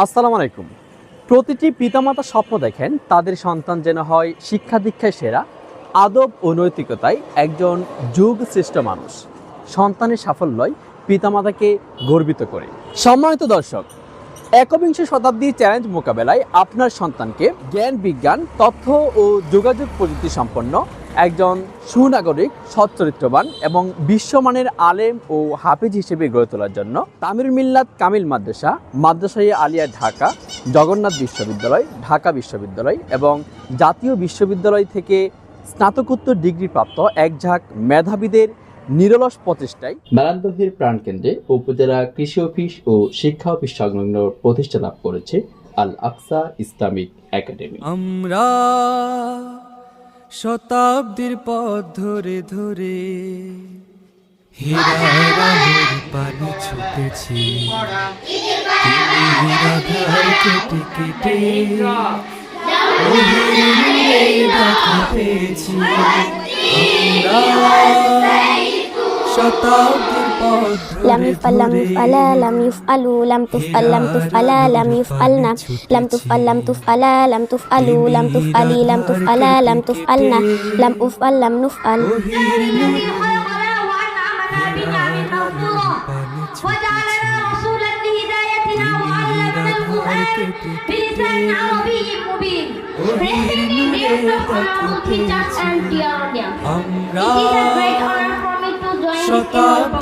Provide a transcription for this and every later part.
আসসালামু আলাইকুম। প্রতিটি পিতামাতা স্বপ্ন দেখেন তাদের সন্তান যেন হয় শিক্ষা দীক্ষায় সেরা, আদব ও নৈতিকতায় একজন যুগ শ্রেষ্ঠ মানুষ। সন্তানের সাফল্যই পিতামাতাকে গর্বিত করে। সম্মানিত দর্শক, একবিংশ শতাব্দীর চ্যালেঞ্জ মোকাবেলায় আপনার সন্তানকে জ্ঞান, বিজ্ঞান, তথ্য ও যোগাযোগ প্রযুক্তি সম্পন্ন একজন সুনাগরিক সচ্চরিত্রবান এবং বিশ্বমানের আলেম ও হাফিজ হিসেবে গড়ে তোলার জন্য তামির মিল্লাত কামিল মাদ্রাসা মাদ্রাসাই আলিয়া ঢাকা জগন্নাথ বিশ্ববিদ্যালয় ঢাকা বিশ্ববিদ্যালয় এবং জাতীয় বিশ্ববিদ্যালয় থেকে স্নাতকোত্তর ডিগ্রি প্রাপ্ত এক ঝাঁক মেধাবীদের নিরলস প্রচেষ্টায় মেলান্দহের প্রাণকেন্দ্রে উপজেলা কৃষি অফিস ও শিক্ষা অফিস সংলগ্ন প্রতিষ্ঠা লাভ করেছে আল আকসা ইসলামিক একাডেমি। আমরা শতাব্দীর পথ ধরে ধরে। পানি ছুটেছি। রাধার কেটে কেটে। দেখা পেয়েছি আমরা শতাব্দীর পথ لم يفعل لم يفعل لم يفعل لم تفعل لم تفعل لم يفعلنا لم تفعل لم تفعل لم تفعل لم تفعل لم تفعل لم تفعلنا لم أفعل لم نفعل وجعلنا رسولا لهدايتنا وعلمنا القرآن بلسان عربي مبين Shut up.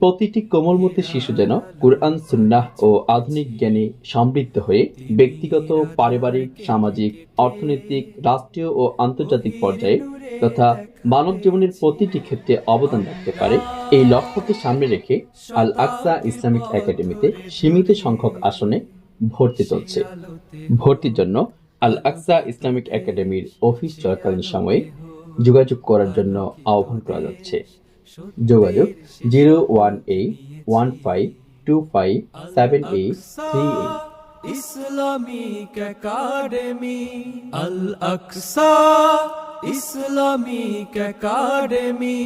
প্রতিটি কোমলমতি শিশু যেন কুরআন, সুন্নাহ ও আধুনিক জ্ঞানে সমৃদ্ধ হয়ে ব্যক্তিগত, পারিবারিক, সামাজিক, অর্থনৈতিক, রাষ্ট্রীয় ও আন্তর্জাতিক পর্যায়ে তথা মানব জীবনের প্রতিটি ক্ষেত্রে অবদান রাখতে পারে, এই লক্ষ্যকে সামনে রেখে আল আকসা ইসলামিক একাডেমিতে সীমিত সংখ্যক আসনে ভর্তি চলছে। ভর্তির জন্য আল আকসা ইসলামিক একাডেমির অফিস চলাকালীন সময়ে যোগাযোগ করার জন্য আহ্বান করা যাচ্ছে। যোগাযোগ zero one eight one five two five seven eight three eight. Islamic academy. Al Aqsa Islamic academy.